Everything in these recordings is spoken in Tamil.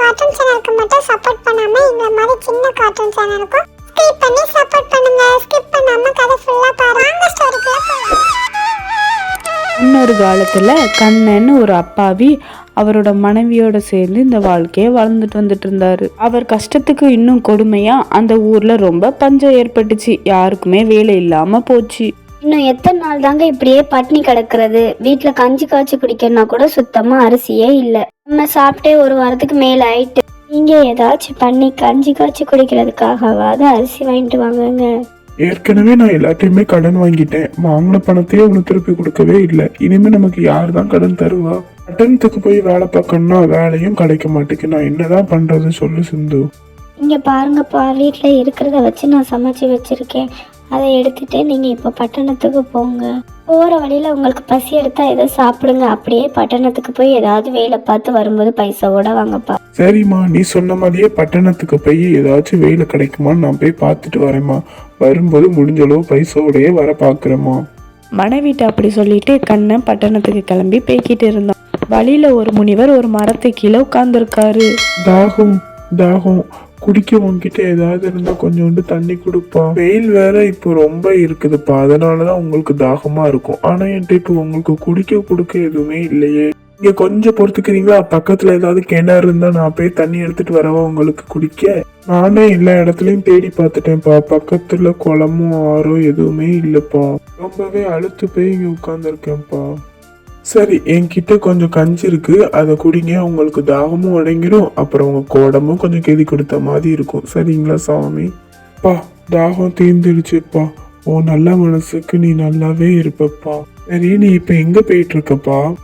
கார்ட்டூன் சேனலுக்கு மட்டும் சப்போர்ட் பண்ணாம இந்த மாதிரி சின்ன கார்ட்டூன் சேனலுக்கும் ஸ்கிப் பண்ணி சப்போர்ட் பண்ணுங்க ஸ்கிப் பண்ணாம கதை ஃபுல்லா பாருங்க ஸ்டோரிக்குள்ள போலாம் இன்னொரு காலத்துல கண்ணன்னு ஒரு அப்பாவி அவரோட மனைவியோட சேர்ந்து இந்த வாழ்க்கையை வாழ்ந்துட்டு வந்துட்டு இருந்தாரு அவர் கஷ்டத்துக்கு இன்னும் கொடுமையா அந்த ஊர்ல ரொம்ப பஞ்சம் ஏற்பட்டுச்சு. யாருக்குமே வேலை இல்லாம போச்சு. இன்னும் எத்தனை நாள் தாங்க இப்படியே பட்னி கிடக்கிறது? வீட்டில் கஞ்சி காய்ச்சி குடிக்கணும்னா கூட சுத்தமா அரிசியே இல்லை. நம்ம சாப்பிட்டே ஒரு வாரத்துக்கு மேல ஆயிட்டு நீங்க ஏதாச்சும் பண்ணி கஞ்சி காய்ச்சி குடிக்கிறதுக்காகவாவது அரிசி வாங்கிட்டு வாங்கங்க. ஏற்கனவே நான் எல்லாத்தையுமே கடன் வாங்கிட்டேன். வாங்கின பணத்தையே ஒன்று திருப்பி கொடுக்கவே இல்லை. இனிமே நமக்கு யார் தான் கடன் தருவா? பட்டணத்துக்கு போய் வேலை பார்க்கணும்னா வேலையும் கிடைக்க மாட்டேங்குது. நான் என்னதான் பண்றது சொல்லு சிந்து. இங்க பாருங்கப்பா வீட்டில் இருக்கிறத வச்சு நான் சமைச்சு வச்சிருக்கேன். அதை எடுத்துட்டு நீங்க இப்போ பட்டணத்துக்கு போங்க. போற வழியில உங்களுக்கு பசி எடுத்தா ஏதோ சாப்பிடுங்க. அப்படியே பட்டணத்துக்கு போய் ஏதாவது வேலை பார்த்து வரும்போது பைசாவோட வாங்கப்பா. சரிம்மா நீ சொன்ன மாதிரியே பட்டணத்துக்கு போய் ஏதாச்சும் வேலை கிடைக்குமான்னு நான் போய் பார்த்துட்டு வரேம்மா. வரும்போது முடிஞ்ச அளவு பைசாவோடயே வர பார்க்குறேம்மா. மனைவிட்ட அப்படி சொல்லிட்டு கண்ணன் பட்டணத்துக்கு கிளம்பி பேய்கிட்டு இருந்தான். வழியில ஒரு முனிவர் ஒரு மரத்து கீழே உட்கார்ந்துருக்காரு. தாகம் தாகம். குடிக்க உங்ககிட்ட ஏதாவது இருந்தா கொஞ்சோண்டு தண்ணி கொடுப்பா. வெயில் வேற இப்போ ரொம்ப இருக்குதுப்பா. அதனாலதான் உங்களுக்கு தாகமா இருக்கும். ஆனா என்கிட்ட இப்போ உங்களுக்கு குடிக்க கொடுக்க எதுவுமே இல்லையே. இங்க கொஞ்சம் பொறுத்துக்கிறீங்களா? பக்கத்துல ஏதாவது கிணறு இருந்தா நான் போய் தண்ணி எடுத்துட்டு வரவா உங்களுக்கு குடிக்க? நானே எல்லா இடத்துலயும் தேடி பார்த்துட்டேன்ப்பா. பக்கத்துல குளமும் ஆறோ எதுவுமே இல்லப்பா. ரொம்பவே அழுத்து போய் இங்க உட்கார்ந்துருக்கேன்ப்பா. சரி என்கிட்ட கொஞ்சம் கஞ்சி இருக்கு. அதை குடிங்க உங்களுக்கு தாகமும் அடங்கிடும் அப்புறம் உங்க கோடமும் கொஞ்சம் கெதி கொடுத்த மாதிரி இருக்கும். சரிங்களா சாமி? பா தாகம் தீர்ந்துடுச்சுப்பா. ஓ நல்ல மனசுக்கு நீ நல்லாவே இருப்பப்பா. சரி நீ இப்ப எங்க போயிட்டு இருக்கப்பா?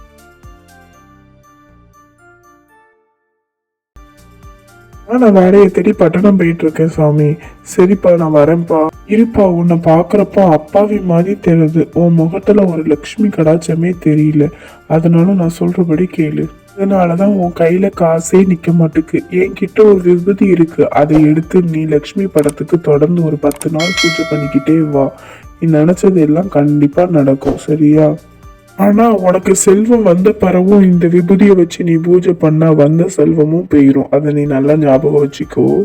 நான் வேலையை தேடி பட்டணம் போயிட்டு இருக்கேன் சாமி. சரிப்பா நான் வரேன்ப்பா. இருப்பா உன்னை பார்க்குறப்போ அப்பாவி மாதிரி தெரியுது. உன் முகத்தில் ஒரு லக்ஷ்மி கடாச்சமே தெரியல. அதனால நான் சொல்கிறபடி கேளு. அதனால தான் உன் கையில் காசே நிற்க மாட்டுக்கு. என்கிட்ட ஒரு விபதி இருக்குது அதை எடுத்து நீ லக்ஷ்மி படத்துக்கு தொடர்ந்து ஒரு பத்து நாள் பூஜை பண்ணிக்கிட்டே வா. நீ நினச்சது எல்லாம் கண்டிப்பாக நடக்கும் சரியா? ஆனா உனக்கு செல்வம் வந்த பறவும் இந்த விபூதியை வச்சு நீ பூஜை பண்ணா வந்த செல்வமும் போயிரும். அதை நீ நல்லா ஞாபகம் வச்சுக்கோ.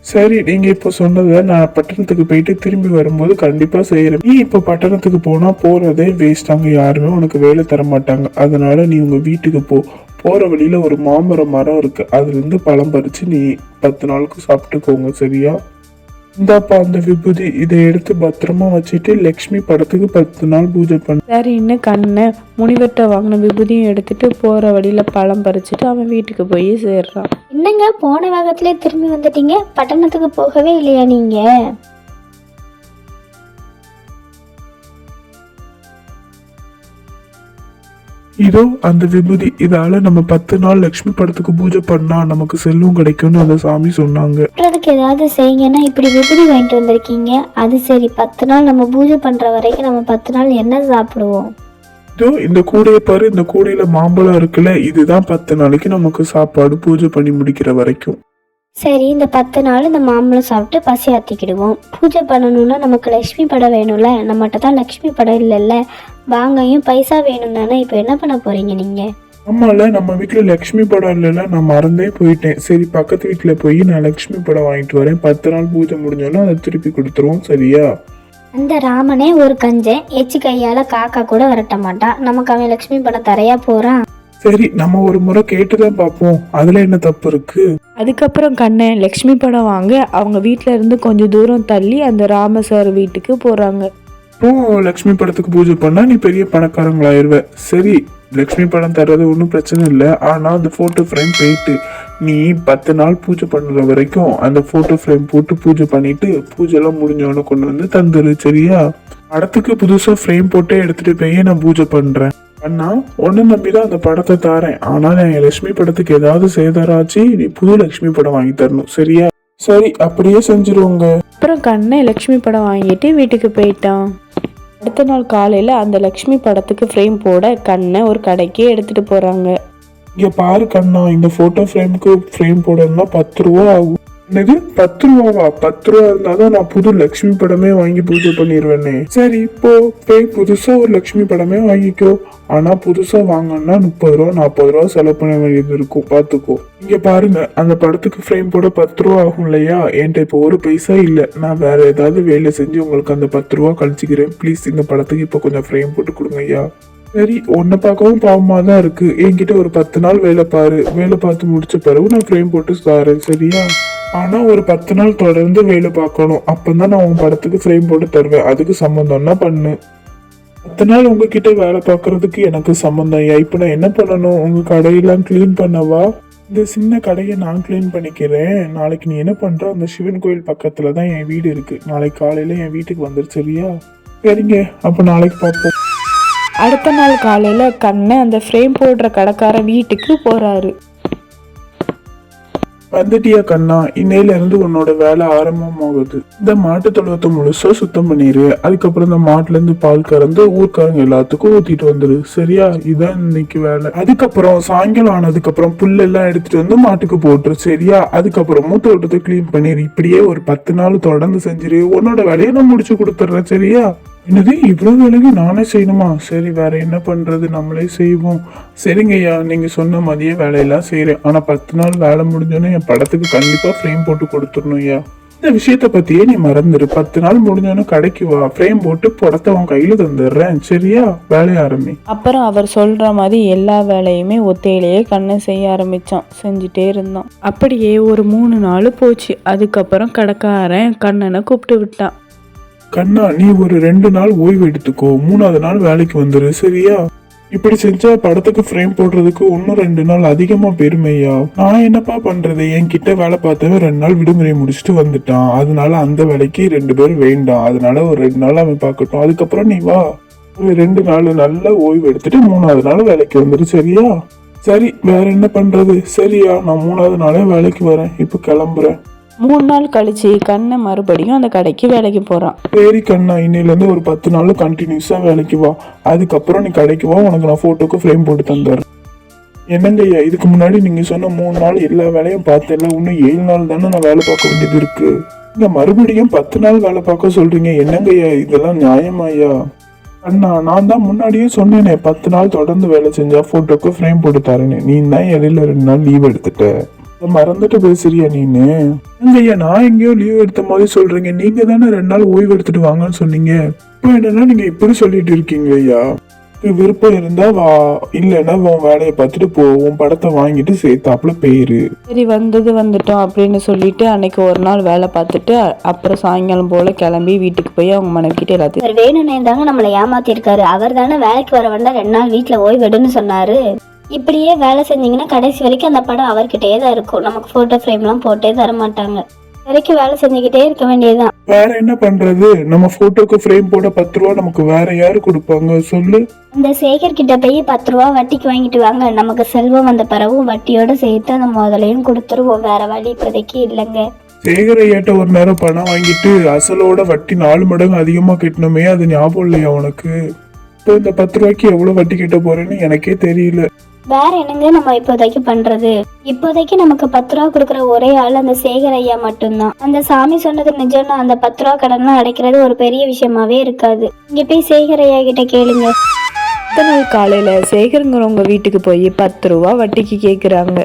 சரி நீங்க இப்போ சொன்னதை நான் பட்டணத்துக்கு போயிட்டு திரும்பி வரும்போது கண்டிப்பா செய்யறேன். நீ இப்போ பட்டணத்துக்கு போனா போறதே வேஸ்ட் அங்க யாருமே உனக்கு வேலை தர மாட்டாங்க. அதனால நீ உங்க வீட்டுக்கு போ. போற வழியில ஒரு மாமரம் மரம் இருக்கு. அதுல இருந்து பழம் பறிச்சு நீ பத்து நாளுக்கு சாப்பிட்டுக்கோங்க சரியா? இந்தாப்பா அந்த விபூதி. இதை எடுத்து பத்திரமா வச்சுட்டு லக்ஷ்மி படத்துக்கு பத்து நாள் பூஜை பண்ண. சரின்னு கண்ணன் முனிவர்கிட்ட வாங்கின விபூதியும் எடுத்துட்டு போற வழியில பழம் பறிச்சுட்டு அவன் வீட்டுக்கு போய் சேர்றான். என்னங்க போன வேகத்திலே திரும்பி வந்துட்டீங்க? பட்டணத்துக்கு போகவே இல்லையா நீங்க? இதோ அந்த விபூதி. இதால நம்ம பத்து நாள் லக்ஷ்மி படத்துக்கு பூஜை பண்ணா நமக்கு செல்வம் கிடைக்கும்னு அந்த சாமி சொன்னாங்க. சாப்பிட்றதுக்கு ஏதாவது செய்யுங்கன்னா இப்படி விபூதி வாங்கிட்டு வந்திருக்கீங்க. அது சரி பத்து நாள் நம்ம பூஜை பண்ற வரைக்கும் நம்ம பத்து நாள் என்ன சாப்பிடுவோம்? இதோ இந்த கூடையை பாரு இந்த கூடையில மாம்பழம் இருக்குல்ல இதுதான் பத்து நாளைக்கு நமக்கு சாப்பாடு பூஜை பண்ணி முடிக்கிற வரைக்கும். சரி இந்த பத்து நாள் இந்த மாம்பழம் சாப்பிட்டு பசி ஆத்திக்கிடுவோம். பூஜை பண்ணணும்னா நமக்கு லக்ஷ்மி படம் வேணும்ல? நம்மகிட்ட தான் லக்ஷ்மி படம் இல்லைல்ல? வாங்கையும் பைசா வேணும் தானே? இப்போ என்ன பண்ண போறீங்க நீங்க? ஆமால நம்ம வீட்டுல லக்ஷ்மி படம் இல்லைல்ல நான் மறந்தே போயிட்டேன். சரி பக்கத்து வீட்டுல போய் நான் லக்ஷ்மி படம் வாங்கிட்டு வரேன். பத்து நாள் பூஜை முடிஞ்சோன்னா அதை திருப்பி கொடுத்துருவோம் சரியா? அந்த ராமனே ஒரு கஞ்சன் எச்சு கையால காக்கா கூட விரட்ட மாட்டான். நமக்கு அவன் லக்ஷ்மி படம் தரையா போறான். சரி நம்ம ஒரு முறை கேட்டுதான் பார்ப்போம். அதுல என்ன தப்பு இருக்கு? அதுக்கப்புறம் கண்ணன் லக்ஷ்மி படம் வாங்க அவங்க வீட்ல இருந்து கொஞ்சம் தூரம் தள்ளி அந்த ராம சார் வீட்டுக்கு போறாங்க. அப்புறம் லக்ஷ்மி படத்துக்கு பூஜை பண்ணா நீ பெரிய பணக்காரங்களாயிருவ. சரி லக்ஷ்மி படம் தர்றது ஒன்றும் பிரச்சனை இல்லை. ஆனா அந்த போட்டோ ஃப்ரேம் போயிட்டு நீ பத்து நாள் பூஜை பண்ணுற வரைக்கும் அந்த போட்டோ ஃப்ரேம் போட்டு பூஜை பண்ணிட்டு பூஜை எல்லாம் முடிஞ்சவொடனே கொண்டு வந்து தந்துரு சரியா? படத்துக்கு புதுசா ஃப்ரேம் போட்டே எடுத்துட்டு போய் நான் பூஜை பண்றேன். அண்ணா ஒன்னு நம்பிதான் அந்த படத்தை தாரேன். ஆனா என் லட்சுமி படத்துக்கு ஏதாவது சேதாராச்சு நீ புது லட்சுமி படம் வாங்கி தரணும் சரியா? சரி அப்படியே செஞ்சிருவோங்க. அப்புறம் கண்ணன் லக்ஷ்மி படம் வாங்கிட்டு வீட்டுக்கு போயிட்டான். அடுத்த நாள் காலையில அந்த லக்ஷ்மி படத்துக்கு ஃப்ரேம் போட கண்ணை ஒரு கடைக்கு எடுத்துட்டு போறாங்க. இங்க பாரு கண்ணா இந்த போட்டோ ஃப்ரேமுக்கு ஃப்ரேம் போடணும்னா பத்து ரூபா ஆகும். என்னது? பத்து ரூபாவா பத்து ரூபா இருந்தாதான் நான் புது லக்ஷ்மி படமே வாங்கி பூஜை பண்ணிடுவேனே சரி இப்போ போய் புதுசா ஒரு லக்ஷ்மி படமே வாங்கிக்கோ. ஆனா புதுசா வாங்கணும்னா முப்பது ரூபா நாற்பது ரூபா செலவு பண்ண வேண்டியது இருக்கும். பாத்துக்கோ. இங்க பாருங்க அந்த படத்துக்கு ஃப்ரேம் போட பத்து ரூபா ஆகும் இல்லையா? என்கிட்ட இப்போ ஒரு பைசா இல்ல. நான் வேற ஏதாவது வேலை செஞ்சு உங்களுக்கு அந்த பத்து ரூபா கழிச்சுக்கிறேன். ப்ளீஸ் இந்த படத்துக்கு இப்போ கொஞ்சம் ஃப்ரேம் போட்டு கொடுங்க ஐயா. சரி உன்னை பார்க்கவும் பாவமா தான் இருக்கு. என்கிட்ட ஒரு பத்து நாள் வேலை பாரு. வேலை பார்த்து முடிச்ச பிறகு நான் ஃப்ரேம் போட்டு தாரேன். சரியா? ஆனால் ஒரு பத்து நாள் தொடர்ந்து வேலை பார்க்கணும். அப்போ தான் நான் உன் படத்துக்கு ஃப்ரேம் போட்டு தருவேன். அதுக்கு சம்மந்தம்னா பண்ணு. பத்து நாள் உங்ககிட்ட வேலை பார்க்கறதுக்கு எனக்கு சம்மந்தம் ஐயா. இப்போ நான் என்ன பண்ணணும்? உங்கள் கடையெல்லாம் க்ளீன் பண்ணவா? இந்த சின்ன கடையை நான் க்ளீன் பண்ணிக்கிறேன். நாளைக்கு நீ என்ன பண்ணுற அந்த சிவன் கோயில் பக்கத்தில் தான் என் வீடு இருக்குது நாளைக்கு காலையில் என் வீட்டுக்கு வந்துரு சரியா? சரிங்க. அப்போ நாளைக்கு பார்ப்போம். அடுத்த நாள் காலையில் கண்ணை அந்த ஃப்ரேம் போடுற கடைக்காரன் வீட்டுக்கு போகிறாரு வந்துட்டியா கண்ணா இன்னையில இருந்து உன்னோட வேலை ஆரம்பமாகுது. இந்த மாட்டு தொழுவத்தை முழுசா சுத்தம் பண்ணிரு. அதுக்கப்புறம் இந்த மாட்டுல இருந்து பால் கறந்து ஊர்க்காரங்க எல்லாத்துக்கும் ஊத்திட்டு வந்துரு. சரியா? இதான் இன்னைக்கு வேலை. அதுக்கப்புறம் சாயங்காலம் ஆனதுக்கு அப்புறம் புல்லெல்லாம் எடுத்துட்டு வந்து மாட்டுக்கு போட்டுரு. சரியா? அதுக்கப்புறமும் தோட்டத்தை க்ளீன் பண்ணிடு இப்படியே ஒரு பத்து நாள் தொடர்ந்து செஞ்சிரு. உன்னோட வேலையை நான் முடிச்சு கொடுத்துட்றேன். சரியா? என்னது இவ்வளோ வேலைக்கு நானே செய்யணுமா? சரி வேற என்ன பண்ணுறது நம்மளே செய்வோம். சரிங்க ஐயா நீங்கள் சொன்ன மதிய வேலையெல்லாம் செய்கிறேன் ஆனால் பத்து நாள் வேலை முடிஞ்சோன்னே என் படத்துக்கு கண்டிப்பாக ஃப்ரேம் போட்டு கொடுத்துடணும் ஐயா. இந்த விஷயத்த பற்றியே நீ மறந்துடு பத்து நாள் முடிஞ்சோன்னு கடைக்கு வா. ஃப்ரேம் போட்டு படத்தை உன் கையில் தந்துடுறேன். சரியா? வேலைய ஆரம்பி. அப்புறம் அவர் சொல்கிற மாதிரி எல்லா வேலையுமே ஒத்தையிலேயே கண்ணை செய்ய ஆரம்பிச்சான். செஞ்சுட்டே இருந்தான். அப்படியே ஒரு மூணு நாள் போச்சு. அதுக்கப்புறம் கடைக்காரன் கண்ணனை கூப்பிட்டு விட்டான். கண்ணா நீ ஒரு ரெண்டு நாள் ஓய்வு எடுத்துக்கோ. மூணாவது நாள் வேலைக்கு வந்துரு சரியா? இப்படி செஞ்சா படத்துக்கு ஃப்ரேம் போடுறதுக்கு இன்னும் ரெண்டு நாள் அதிகமா பெருமையா? நான் என்னப்பா பண்றது? என்கிட்ட வேலை பார்த்தவன் ரெண்டு நாள் விடுமுறை முடிச்சுட்டு வந்துட்டான். அதனால அந்த வேலைக்கு ரெண்டு பேரும் வேண்டாம். அதனால ஒரு ரெண்டு நாள் அவன் பார்க்கட்டும். அதுக்கப்புறம் நீ வா. ரெண்டு நாள் நல்ல ஓய்வு எடுத்துட்டு மூணாவது நாள் வேலைக்கு வந்துரு சரியா? சரி வேற என்ன பண்றது? சரியா நான் மூணாவது நாளே வேலைக்கு வரேன். இப்ப கிளம்புறேன். மூணு நாள் கழிச்சு கண்ணை மறுபடியும் அந்த கடைக்கு வேலைக்கு போகிறான் சரி கண்ணா இன்னையிலேருந்து ஒரு பத்து நாள் கண்டினியூஸாக வேலைக்கு வா. அதுக்கப்புறம் நீ கடைக்கு வா உனக்கு நான் ஃபோட்டோக்கு ஃப்ரேம் போட்டு தந்துடுறேன். என்னங்க ஐயா இதுக்கு முன்னாடி நீங்கள் சொன்ன மூணு நாள் எல்லா வேலையும் பார்த்தேன்ல இன்னும் ஏழு நாள் தானே நான் வேலை பார்க்க வேண்டியது இருக்குது இந்த மறுபடியும் பத்து நாள் வேலை பார்க்க சொல்கிறீங்க என்னங்க ஐயா இதெல்லாம் நியாயமா ஐயா? அண்ணா நான் தான் முன்னாடியே சொன்னேனே பத்து நாள் தொடர்ந்து வேலை செஞ்சால் ஃபோட்டோக்கு ஃப்ரேம் போட்டு தரேன்னு. நீ தான் இடையில ரெண்டு நாள் லீவ் எடுத்துட்ட. மறந்துட்டு பேசுறியா நீனு? ஐயா நான் எங்கேயோ லீவ் எடுத்த மாதிரி சொல்றீங்க. நீங்க தானே ரெண்டு நாள் ஓய்வு எடுத்துட்டு வாங்கன்னு சொன்னீங்க. இப்போ என்னன்னா நீங்க இப்படி சொல்லிட்டு இருக்கீங்க ஐயா விருப்பம் இருந்தா வா. இல்லைன்னா உன் வேலையை பார்த்துட்டு போ. உன் படத்தை வாங்கிட்டு சேர்த்தாப்புல போயிரு சரி வந்தது வந்துட்டோம் அப்படின்னு சொல்லிட்டு அன்னைக்கு ஒரு நாள் வேலை பார்த்துட்டு அப்புறம் சாயங்காலம் போல கிளம்பி வீட்டுக்கு போய் அவங்க மனைவிக்கிட்ட எல்லாத்தையும் அவர் வேணும்னே தாங்க நம்மளை ஏமாத்திருக்காரு. அவர் தானே வேலைக்கு வர வேண்டாம் ரெண்டு நாள் வீட்டில் ஓய்வெடுன்னு சொன்னாரு. இப்படியே வேலை செஞ்சீங்கன்னா கடைசி வரைக்கும் அந்த படம் அவர்கிட்டயே தான் இருக்கும். நமக்கு ஃபோட்டோ ஃப்ரேம்லாம் போட்டே தர மாட்டாங்க வரைக்கும் வேலை செஞ்சுக்கிட்டே இருக்க வேண்டியதுதான். வேற என்ன பண்றது? நம்ம போட்டோக்கு ஃப்ரேம் போட பத்து ரூபா நமக்கு வேற யாரு கொடுப்பாங்க? சொல்லு. அந்த சேகர் கிட்ட போய் பத்து ரூபா வட்டிக்கு வாங்கிட்டு வாங்க. நமக்கு செல்வம் வந்த பிறகும் வட்டியோட சேர்த்து அந்த முதலையும் கொடுத்துருவோம். வேற வழி இப்போதைக்கு இல்லைங்க. சேகர ஐயாட்ட ஒரு நேரம் பணம் வாங்கிட்டு அசலோட வட்டி நாலு மடங்கு அதிகமா கட்டணுமே அது ஞாபகம் இல்லையா உனக்கு? இப்போ இந்த பத்து ரூபாய்க்கு எவ்வளவு வட்டி கட்ட போறேன்னு எனக்கே தெரியல. வேற என்னங்க நம்ம இப்போதைக்கு பண்றது? இப்போதைக்கு நமக்கு பத்து ரூபா கொடுக்குற ஒரே ஆள் அந்த சேகர் ஐயா மட்டும்தான். அந்த சாமி சொன்னது நிஜம்னா அந்த பத்து ரூபா கடன்லாம் அடைக்கிறது ஒரு பெரிய விஷயமாவே இருக்காது. இங்க போய் சேகர் ஐயா கிட்ட கேளுங்க. அடுத்த நாள் காலையில சேகருங்கிறவங்க வீட்டுக்கு போய் பத்து ரூபா வட்டிக்கு கேக்குறாங்க.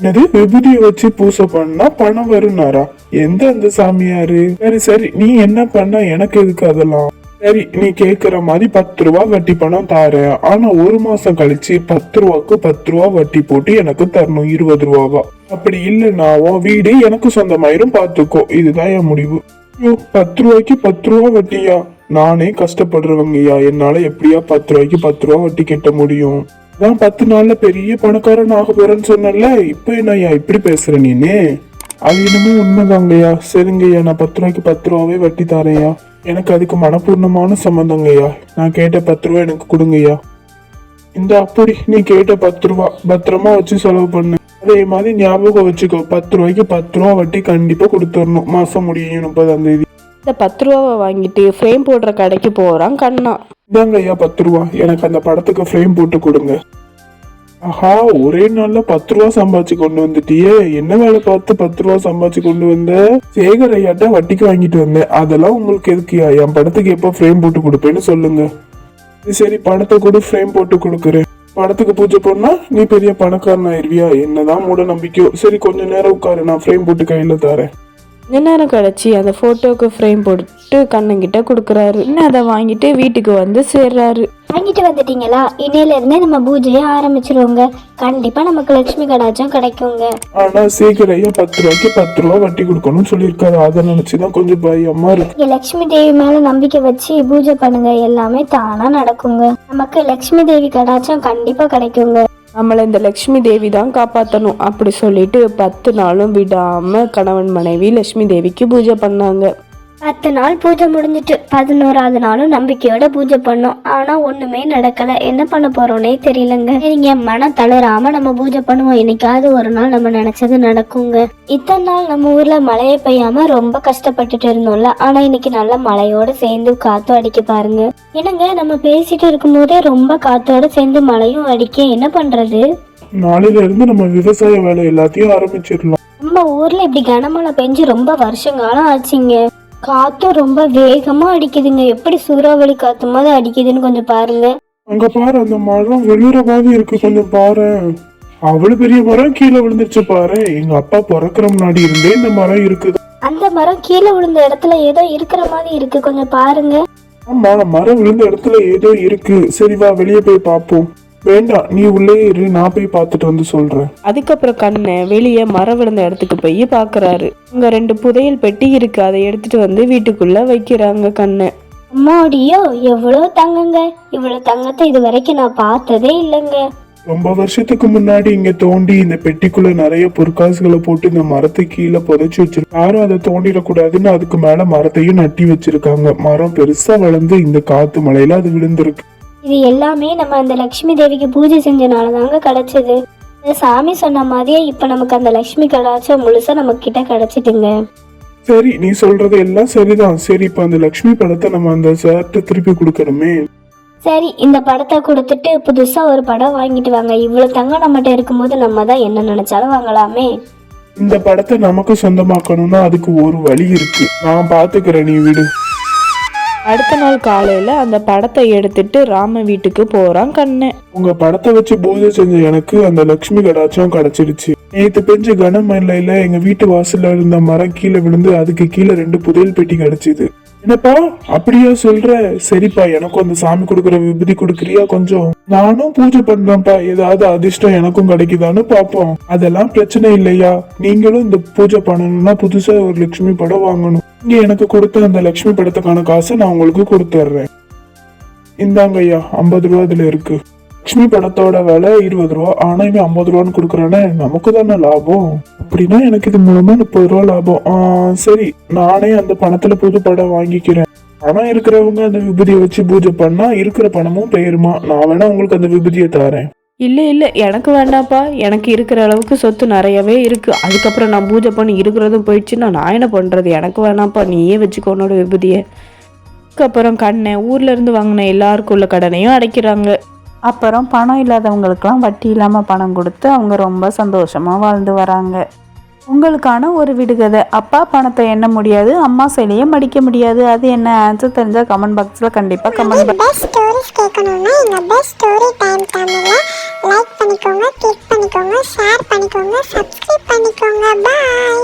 என்னது விபூதியை வச்சு பூசை பண்ணா பணம் வரும்னாரா? எந்த அந்த சாமியாரு? சரி சரி நீ என்ன பண்ண எனக்கு எதுக்கு அதெல்லாம்? சரி நீ கேட்குற மாதிரி பத்து ரூபா வட்டி பணம் தாரேன். ஆனா ஒரு மாசம் கழிச்சு பத்து ரூபாக்கு பத்து ரூபா வட்டி போட்டு எனக்கு தரணும் இருபது ரூபாவா? அப்படி இல்லைன்னா உன் வீடு எனக்கு சொந்தமாயிரும் பார்த்துக்கோ இதுதான் என் முடிவு. ஐயோ பத்து ரூபாய்க்கு பத்து ரூபா வட்டியா? நானே கஷ்டப்படுறவங்கய்யா. என்னால எப்படியா பத்து ரூபாய்க்கு பத்து ரூபா வட்டி கட்ட முடியும்? நான் பத்து நாள்ல பெரிய பணக்காரன் ஆக போறேன்னு சொன்னேன்ல இப்ப என்னய்யா இப்படி பேசுற நீனு? அது என்னமோ உண்மைதாங்கய்யா. சரிங்கய்யா நான் பத்து ரூபாய்க்கு பத்து ரூபாவே வட்டி தரேன்யா. எனக்கு அதுக்கு மனப்பூர்ணமான சம்மந்தங்கய்யா நான் கேட்ட பத்து ரூபா எனக்கு கொடுங்கய்யா. இந்த அப்படி நீ கேட்ட பத்து ரூபா பத்திரமா வச்சு செலவு பண்ணு. அதே மாதிரி ஞாபகம் வச்சுக்கோ பத்து ரூபாய்க்கு பத்து ரூபா வட்டி கண்டிப்பா கொடுத்துடணும் மாசம் முடியும் முப்பதாம் தேதி. இந்த பத்து ரூபாவை வாங்கிட்டு ஃப்ரேம் போடுற கடைக்கு போறான் கண்ணா. இதாங்க ஐயா பத்து ரூபா. எனக்கு அந்த படத்துக்கு ஃப்ரேம் போட்டு கொடுங்க. ஆஹா ஒரே நாள்ல பத்து ரூபா சம்பாதிச்சு கொண்டு வந்துட்டியே. என்ன வேலை பார்த்து பத்து ரூபா சம்பாதிச்சு கொண்டு வந்த? சேகர் ஐயாட்ட வட்டிக்கு வாங்கிட்டு வந்தேன். அதெல்லாம் உங்களுக்கு எதுக்குயா என் படத்துக்கு எப்போ ஃப்ரேம் போட்டு கொடுப்பேன்னு சொல்லுங்க. சரி, சரி கூட ஃப்ரேம் போட்டு கொடுக்குறேன். படத்துக்கு பூஜை பண்ணா நீ பெரிய பணக்காரன் ஆயிருவியா? என்னதான் மூட நம்பிக்கையோ. சரி கொஞ்ச நேரம் உட்காரு நான் ஃப்ரேம் போட்டு கையில தரேன். நேரம் கழிச்சு அந்த ஃபோட்டோக்கு ஃப்ரேம் போட்டு கண்ணங்கிட்ட கொடுக்குறாரு. இன்னும் அதை வாங்கிட்டு வீட்டுக்கு வந்து சேர்றாரு. வாங்கிட்டு வந்துட்டீங்களா? இன்னையில இருந்தே நம்ம பூஜையை ஆரம்பிச்சிருவோங்க. கண்டிப்பா நமக்கு லட்சுமி கடாச்சம் கிடைக்குங்க. ஆனா ஐயா பத்து ரூபாய்க்கு பத்து ரூபா வட்டி கொடுக்கணும்னு சொல்லியிருக்காரு. அதை நினைச்சுதான் கொஞ்சம் பயமா இருக்கு. நீங்க லட்சுமி தேவி மேல நம்பிக்கை வச்சு பூஜை பண்ணுங்க. எல்லாமே தானா நடக்குங்க. நமக்கு லட்சுமி தேவி கடாச்சம் கண்டிப்பா கிடைக்குங்க. நம்மளை இந்த லக்ஷ்மி தேவி தான் காப்பாற்றணும் அப்படி சொல்லிட்டு பத்து நாளும் விடாமல் கணவன் மனைவி லக்ஷ்மி தேவிக்கு பூஜை பண்ணாங்க. பத்து நாள் பூஜை முடிஞ்சிட்டு பதினோராவது நாளும் நம்பிக்கையோட பூஜை பண்ணோம். ஆனா ஒண்ணுமே நடக்கல. என்ன பண்ண போறோம்னே தெரியலங்க. சரிங்க மனம் தளராம நம்ம பூஜை பண்ணுவோம். என்னைக்காவது ஒரு நாள் நம்ம நினைச்சது நடக்குங்க. இத்தனை நாள் நம்ம ஊர்ல மழையே பெய்யாம ரொம்ப கஷ்டப்பட்டுட்டு இருந்தோம்ல. ஆனா இன்னைக்கு நல்ல மழையோட சேர்ந்து காத்தும் அடிக்க பாருங்க. என்னங்க நம்ம பேசிட்டு இருக்கும்போதே ரொம்ப காத்தோட சேர்ந்து மழையும் அடிக்க என்ன பண்றது? நாளையில இருந்து நம்ம விவசாய வேலை எல்லாத்தையும் ஆரம்பிச்சிடலாம். நம்ம ஊர்ல இப்படி கனமழை பெஞ்சு ரொம்ப வருஷங்காலம் ஆச்சுங்க. காத்தும் ரொம்ப வேகமா அடிக்குதுங்க. எப்படி சூறாவளி காத்து மாதிரி அடிக்குதுன்னு கொஞ்சம் பாருங்க. அங்க பாரு அந்த மரம் விழுற மாதிரி இருக்கு. கொஞ்சம் பாரு. அவ்வளவு பெரிய மரம் கீழே விழுந்துருச்சு பாரு. எங்க அப்பா பிறக்கிற முன்னாடி இருந்தே இந்த மரம் இருக்குது. அந்த மரம் கீழே விழுந்த இடத்துல ஏதோ இருக்கிற மாதிரி இருக்கு. கொஞ்சம் பாருங்க. ஆமா மரம் விழுந்த இடத்துல ஏதோ இருக்கு. சரி வா வெளியே போய் பார்ப்போம். வேண்டாம் நீ உள்ளே இரு நான் போய் பார்த்துட்டு வந்து சொல்றேன். அதுக்கப்புறம் கண்ணை வெளியே மரம் விழுந்த இடத்துக்கு போய் பார்க்கறாரு. அங்க ரெண்டு புதையல் பெட்டி இருக்கு அதை எடுத்துட்டு வந்து வீட்டுக்குள்ள வைக்கிறாங்க கண்ணை. அம்மாடியோ எவ்வளவு தங்கங்க? இவ்வளவு தங்கத்தை இது வரைக்கும் நான் பார்த்ததே இல்லைங்க. ரொம்ப வருஷத்துக்கு முன்னாடி இங்க தோண்டி இந்த பெட்டிக்குள்ள நிறைய பொற்காசுகளை போட்டு இந்த மரத்தை கீழே புதைச்சு வச்சிருக்காங்க யாரும் அதை தோண்டிடக்கூடாதுன்னு அதுக்கு மேல மரத்தையும் நட்டி வச்சிருக்காங்க. மரம் பெருசா வளர்ந்து இந்த காத்து மழையில அது விழுந்திருக்கு. இது எல்லாமே நம்ம அந்த லக்ஷ்மி தேவிக்கு பூஜை செஞ்சனால தாங்க கிடைச்சது. இந்த சாமி சொன்ன மாதிரியே இப்ப நமக்கு அந்த லக்ஷ்மி கடாச்சம் முழுசா நம்ம கிட்ட கிடைச்சிட்டுங்க. சரி நீ சொல்றது எல்லாம் சரிதான். சரி இப்ப அந்த லக்ஷ்மி படத்தை நம்ம அந்த சார்ட்ட திருப்பி கொடுக்கணுமே? சரி இந்த படத்தை கொடுத்துட்டு புதுசா ஒரு படம் வாங்கிட்டு வாங்க. இவ்வளவு தங்கம் நம்மகிட்ட இருக்கும்போது நம்ம தான் என்ன நினைச்சாலும் வாங்கலாமே. இந்த படத்தை நமக்கு சொந்தமாக்கணும்னா அதுக்கு ஒரு வழி இருக்கு. நான் பாத்துக்கிறேன் நீ விடு. அடுத்த நாள் காலையில அந்த படத்தை எடுத்துட்டு ராம வீட்டுக்கு போறான் கண்ணு. உங்க படத்தை வச்சு பூஜை செஞ்ச எனக்கு அந்த லக்ஷ்மி கடாச்சம் கிடைச்சிருச்சு. நேத்து பெஞ்ச கனமழையில எங்க வீட்டு வாசல்ல இருந்த மரம் கீழே விழுந்து அதுக்கு கீழே ரெண்டு புதையல் பெட்டி கிடைச்சிது. என்னப்பா அப்படியா சொல்ற? சரிப்பா எனக்கும் அந்த சாமி கொடுக்குற விபதி கொடுக்குறியா கொஞ்சம்? நானும் பூஜை பண்றேன்ப்பா ஏதாவது அதிர்ஷ்டம் எனக்கும் கிடைக்குதான்னு பாப்போம் அதெல்லாம் பிரச்சனை இல்லையா? நீங்களும் இந்த பூஜை பண்ணணும்னா புதுசா ஒரு லட்சுமி படம் வாங்கணும். இங்க எனக்கு கொடுத்த அந்த லக்ஷ்மி படத்துக்கான காசை நான் உங்களுக்கு கொடுத்துட்றேன். இந்தாங்க ஐயா ஐம்பது ரூபா இதுல இருக்கு. லக்ஷ்மி படத்தோட விலை இருபது ரூபா ஆனால் இவன் ஐம்பது ரூபான்னு கொடுக்குறானே நமக்கு தானே லாபம்? அப்படின்னா எனக்கு இது மூலமாக முப்பது ரூபா லாபம். சரி நானே அந்த பணத்தில் புது படம் வாங்கிக்கிறேன். பணம் இருக்கிறவங்க அந்த விபூதியை வச்சு பூஜை பண்ணால் இருக்கிற பணமும் பெயருமா? நான் வேணா உங்களுக்கு அந்த விபூதியை தரேன். இல்லை இல்லை எனக்கு வேண்டாம்ப்பா. எனக்கு இருக்கிற அளவுக்கு சொத்து நிறையவே இருக்குது அதுக்கப்புறம் நான் பூஜை பண்ணி இருக்கிறதும் போயிடுச்சுன்னா நான் என்ன பண்ணுறது எனக்கு வேணாப்பா நீயே வச்சுக்கோ உன்னோட விபதியை. அதுக்கப்புறம் கண்ணை ஊரில் இருந்து வாங்கின எல்லாருக்கும் உள்ள கடனையும் அடைக்கிறாங்க. அப்புறம் பணம் இல்லாதவங்களுக்கெல்லாம் வட்டி இல்லாமல் பணம் கொடுத்து அவங்க ரொம்ப சந்தோஷமாக வாழ்ந்து வராங்க. உங்களுக்கான ஒரு விடுகதை. அப்பா பணத்தை எண்ண முடியாது அம்மா சிலையை மடிக்க முடியாது. அது என்ன ஆன்சர் தெரிஞ்சால் கமெண்ட் பாக்ஸில் கண்டிப்பாக கமெண்ட் பெஸ்ட் ஸ்டோரிஸ் கேட்கணும்னா எங்க பெஸ்ட் ஸ்டோரி டைம் சேனலை லைக் பண்ணிக்கோங்க கிளிக் பண்ணிக்கோங்க ஷேர் பண்ணிக்கோங்க சப்ஸ்கிரைப் பண்ணிக்கோங்க. பாய்